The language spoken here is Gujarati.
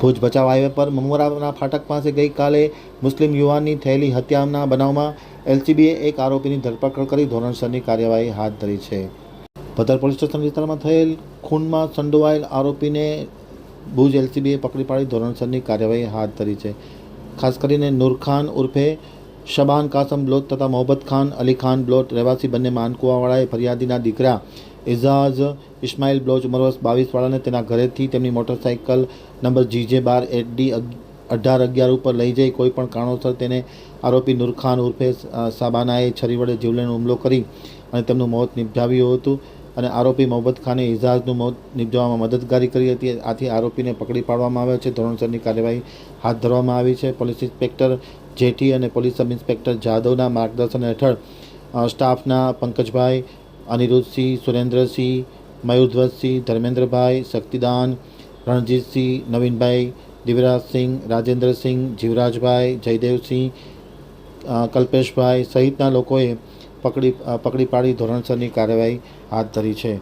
ભુજ બચાવ હાઈવે પર મમરાના ફાટક પાસે ગઈકાલે મુસ્લિમ યુવાનની થયેલી હત્યાના બનાવમાં એલસીબીએ એક આરોપીની ધરપકડ કરી ધોરણસરની કાર્યવાહી હાથ ધરી છે. ભદર પોલીસ સ્ટેશન વિસ્તારમાં થયેલ ખૂનમાં સંડોવાયેલ આરોપીને ભુજ એલસીબીએ પકડી પાડી ધોરણસરની કાર્યવાહી હાથ ધરી છે. ખાસ કરીને નૂરખાન ઉર્ફે શબાન કાસમ બ્લોટ તથા મોહબ્બત ખાન અલી ખાન બ્લોટ રહેવાસી બંને માનકુવાવાળાએ ફરિયાદીના દીકરા એઝાઝ ઇસ્માઇલ બ્લોચ ઉંમર વર્ષ બાવીસવાળાને તેના ઘરેથી તેમની મોટરસાઇકલ નંબર જીજે બાર એચડી અઢાર અગિયાર ઉપર લઈ જઈ. કોઈપણ કારણોસર તેને આરોપી નૂરખાન ઉર્ફે સાબાનાએ છરી વડે જીવલેણ હુમલો કરી અને તેમનું મોત નિપજાવ્યું હતું અને આરોપી મોહબ્બત ખાને ઇઝાઝનું મોત નિપજાવવામાં મદદગારી કરી હતી. આથી આરોપીને પકડી પાડવામાં આવ્યો છે. ધોરણસરની કાર્યવાહી હાથ ધરવામાં આવી છે. પોલીસ ઇન્સ્પેક્ટર જેઠી અને પોલીસ સબ ઇન્સ્પેક્ટર જાદવના માર્ગદર્શન હેઠળ સ્ટાફના પંકજભાઈ અનિરુદ્ધસિંહ, સુરેન્દ્રસિંહ, મયુરધ્વજસિંહ, ધર્મેન્દ્રભાઈ, શક્તિદાન, રણજીતસિંહ, નવીનભાઈ દિવરાજસિંહ રાજેન્દ્રસિંહ, જીવરાજભાઈ, જયદેવસિંહ કલ્પેશભાઈ સહિતના લોકોએ પકડી પકડી પાડી ધોરણસરની કાર્યવાહી હાથ ધરી છે.